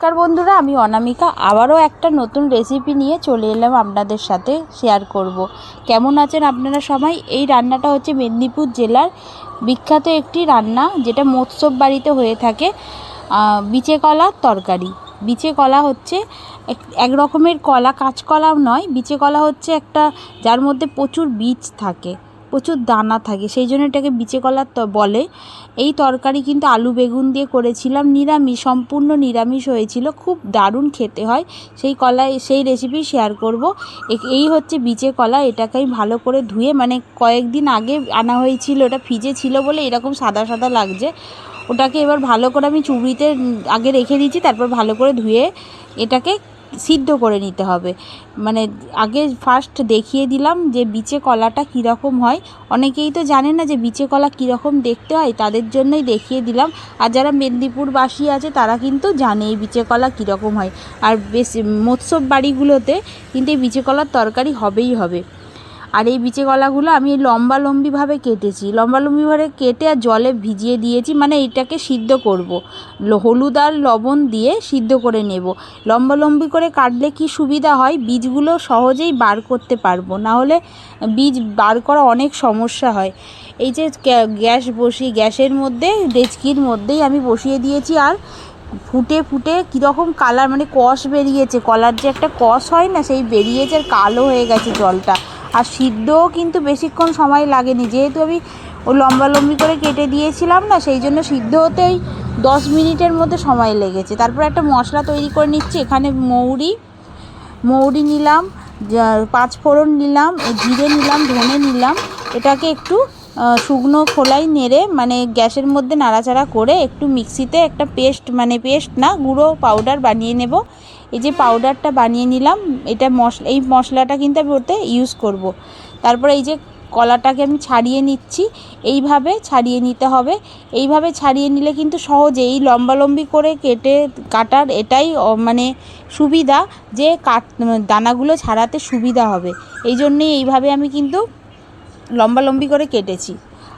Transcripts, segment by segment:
নমস্কার বন্ধুরা, আমি অনামিকা। আবারও একটা নতুন রেসিপি নিয়ে চলে এলাম আপনাদের সাথে শেয়ার করব। কেমন আছেন আপনারা সবাই? এই রান্নাটা হচ্ছে মেদিনীপুর জেলার বিখ্যাত একটি রান্না, যেটা মৎস্যব বাড়িতে হয়ে থাকে বিচে কলার তরকারি। বিচে কলা হচ্ছে এক- এক রকমের কলা, কাঁচকলাও নয়, বিচে কলা হচ্ছে একটা যার মধ্যে প্রচুর বীজ থাকে। প্রচুর দানা থাকে। সেই জন্য এটাকে বিচে কলার বলে। এই তরকারি কিন্তু আলু বেগুন দিয়ে করেছিলাম। নিরামিষ, সম্পূর্ণ নিরামিষ হয়েছিল। খুব দারুণ খেতে হয়। সেই কলাই সেই রেসিপি শেয়ার করব। এই হচ্ছে বিচে কলা। এটাকে আমি ভালো করে ধুয়ে মানে কয়েকদিন আগে আনা হয়েছিল ওটা ফ্রিজে ছিল বলে এরকম সাদা সাদা লাগছে। ওটাকে এবার ভালো করে আমি চুবড়িতে আগে রেখে দিয়েছি, তারপর ভালো করে ধুয়ে এটাকে সিদ্ধ করে নিতে হবে। মানে আগে ফার্স্ট দেখিয়ে দিলাম যে বিচে কলাটা কীরকম হয়। অনেকেই তো জানে না যে বিচে কলা কীরকম দেখতে হয়, তাদের জন্যই দেখিয়ে দিলাম। আর যারা মেদিনীপুরবাসী আছে, তারা কিন্তু জানে এই বিচে কলা কীরকম হয়। আর বেশ মৎস্য বাড়িগুলোতে কিন্তু এই বিচে কলার তরকারি হবেই হবে। আর এই বিচে কলাগুলো আমি লম্বা লম্বিভাবে কেটেছি। লম্বা লম্বিভাবে কেটে আর জলে ভিজিয়ে দিয়েছি মানে এটাকে সিদ্ধ করব। হলুদ আর লবণ দিয়ে সিদ্ধ করে নেব। লম্বা লম্বি করে কাটলে কি সুবিধা হয়? বীজগুলো সহজেই বার করতে পারব। না হলে বীজ বার করা অনেক সমস্যা হয়। এই যে গ্যাস বসি, গ্যাসের মধ্যে, ডেচকির মধ্যেই আমি বসিয়ে দিয়েছি আর ফুটে ফুটে কীরকম কালার মানে কষ বেরিয়েছে। কলার যে একটা কষ হয় না, সেই বেরিয়েছে আর কালো হয়ে গেছে জলটা। আর সিদ্ধও কিন্তু বেশিক্ষণ সময় লাগেনি। যেহেতু আমি ও লম্বা লম্বি করে কেটে দিয়েছিলাম না, সেই জন্য সিদ্ধ হতেই দশ মিনিটের মধ্যে সময় লেগেছে। তারপর একটা মশলা তৈরি করে নিচ্ছি, এখানে মৌরি মৌরি নিলাম পাঁচফোড়ন পাঁচ ফোড়ন নিলাম, জিরে নিলাম, ধনে নিলাম, এটাকে একটু শুকনো খোলাই নেড়ে মানে গ্যাসের মধ্যে নাড়াচাড়া করে একটু মিক্সিতে একটা পেস্ট মানে পেস্ট না, গুঁড়ো পাউডার বানিয়ে নেব। এই যে পাউডারটা বানিয়ে নিলাম, এটা মশলা এই মশলাটা কিন্তু আমি ওতে ইউজ করব। তারপরে এই যে কলাটাকে আমি ছাড়িয়ে নিচ্ছি, এইভাবে ছাড়িয়ে নিতে হবে। এইভাবে ছাড়িয়ে নিলে কিন্তু সহজে, এই লম্বালম্বি করে কেটে কাটার এটাই মানে সুবিধা যে কাট, দানাগুলো ছাড়াতে সুবিধা হবে। এই জন্যেই এইভাবে আমি কিন্তু লম্বালম্বি করে কেটেছি।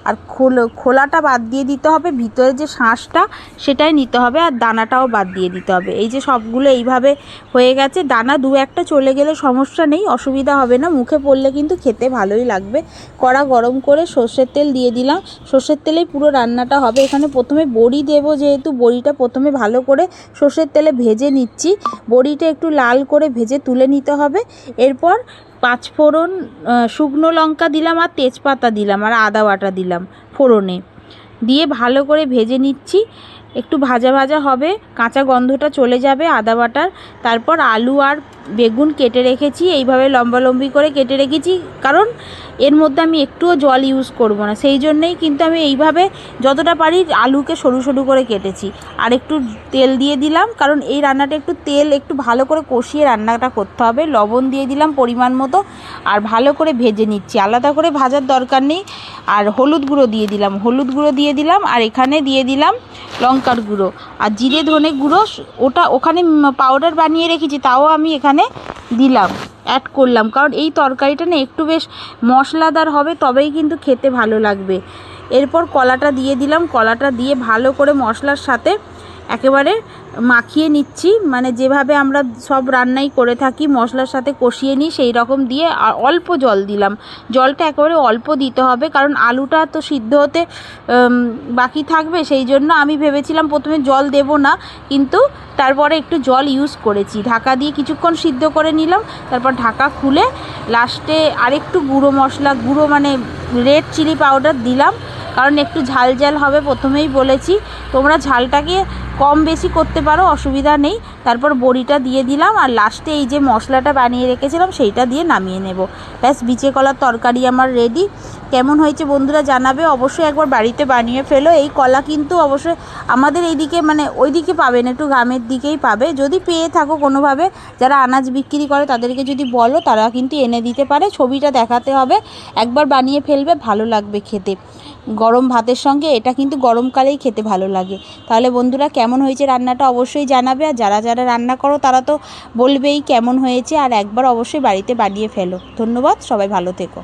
আর খোল, খোলাটা বাদ দিয়ে দিতে হবে, ভিতরে যে শাঁসটা সেটাই নিতে হবে আর দানাটাও বাদ দিয়ে দিতে হবে। এই যে সবগুলো এইভাবে হয়ে গেছে, দানা দু একটা চলে গেলে সমস্যা নেই, অসুবিধা হবে না। মুখে পড়লে কিন্তু খেতে ভালোই লাগবে। কড়া গরম করে সর্ষের তেল দিয়ে দিলাম। সর্ষের তেলেই পুরো রান্নাটা হবে। এখানে প্রথমে বড়ি দেবো, যেহেতু বড়িটা প্রথমে ভালো করে সর্ষের তেলে ভেজে নিচ্ছি। বড়িটা একটু লাল করে ভেজে তুলে নিতে হবে। এরপর পাঁচ ফোড়ন শুকনো লঙ্কা দিলাম আর তেজপাতা দিলাম আর আদা বাটা দিলাম ফোড়নে। দিয়ে ভালো করে ভেজে নিচ্ছি। একটু ভাজা ভাজা হবে, কাঁচা গন্ধটা চলে যাবে আদা বাটার। তারপর আলু আর বেগুন কেটে রেখেছি, এইভাবে লম্বা লম্বি করে কেটে রেখেছি। কারণ এর মধ্যে আমি একটুও জল ইউজ করব না। সেই জন্যেই কিন্তু আমি এইভাবে যতটা পারি আলুকে সরু সরু করে কেটেছি। আর একটু তেল দিয়ে দিলাম, কারণ এই রান্নাটা একটু তেল, একটু ভালো করে কষিয়ে রান্নাটা করতে হবে। লবণ দিয়ে দিলাম পরিমাণ মতো, আর ভালো করে ভেজে নিচ্ছি। আলাদা করে ভাজার দরকার নেই। আর হলুদ গুঁড়ো দিয়ে দিলাম। হলুদ গুঁড়ো দিয়ে দিলাম, আর এখানে দিয়ে দিলাম লঙ্কার গুঁড়ো। আর জিরে ধনে গুঁড়ো, ওটা ওখানে পাউডার বানিয়ে রেখেছি, তাও আমি এখানে দিলাম অ্যাড করলাম। কারণ এই তরকারিটা না একটু বেশ মশলাদার হবে, তবেই কিন্তু খেতে ভালো লাগবে। এরপর কলাটা দিয়ে দিলাম। কলাটা দিয়ে ভালো করে মশলার সাথে একেবারে মাখিয়ে নিচ্ছি। মানে যেভাবে আমরা সব রান্নাই করে থাকি, মশলার সাথে কষিয়ে নিই, সেই রকম দিয়ে অল্প জল দিলাম। জলটা একেবারে অল্প দিতে হবে, কারণ আলুটা তো সিদ্ধ হতে বাকি থাকবে, সেই জন্য আমি ভেবেছিলাম প্রথমে জল দেব না, কিন্তু তারপরে একটু জল ইউজ করেছি। ঢাকা দিয়ে কিছুক্ষণ সিদ্ধ করে নিলাম, তারপর ঢাকা খুলে লাস্টে আরেকটু গুঁড়ো মশলা, গুঁড়ো মানে রেড চিলি পাউডার দিলাম, কারণ একটু ঝাল ঝাল হবে প্রথমেই বলেছি। তোমরা ঝালটাকে কম বেশি করতে পারো অসুবিধা নেই। তারপর বড়িটা দিয়ে দিলাম আর লাস্টে এই যে মশলাটা বানিয়ে রেখেছিলাম সেইটা দিয়ে নামিয়ে নেব। ব্যাস, বিচে কলার তরকারি আমার রেডি কেমন হয়েছে বন্ধুরা জানাবে, অবশ্যই একবার বাড়িতে বানিয়ে ফেলো। এই কলা কিন্তু অবশ্যই আমাদের এইদিকে মানে ওইদিকে পাবে না, একটু গ্রামের দিকেই পাবে। যদি পেয়ে থাকো কোনোভাবে, যারা আনাজ বিক্রি করে তাদেরকে যদি বলো, তারা কিন্তু এনে দিতে পারে। ছবিটা দেখাতে হবে, একবার বানিয়ে ফেলবে, ভালো লাগবে খেতে। গরম ভাতের সঙ্গে এটা কিন্তু গরমকালেই খেতে ভালো লাগে। তাহলে বন্ধুরা কেমন হয়েছে রান্নাটা অবশ্যই জানাবে, আর যারা যারা রান্না করো তারা তো বলবেই কেমন হয়েছে আর একবার অবশ্যই বাড়িতে বানিয়ে ফেলো। ধন্যবাদ, সবাই ভালো থেকো।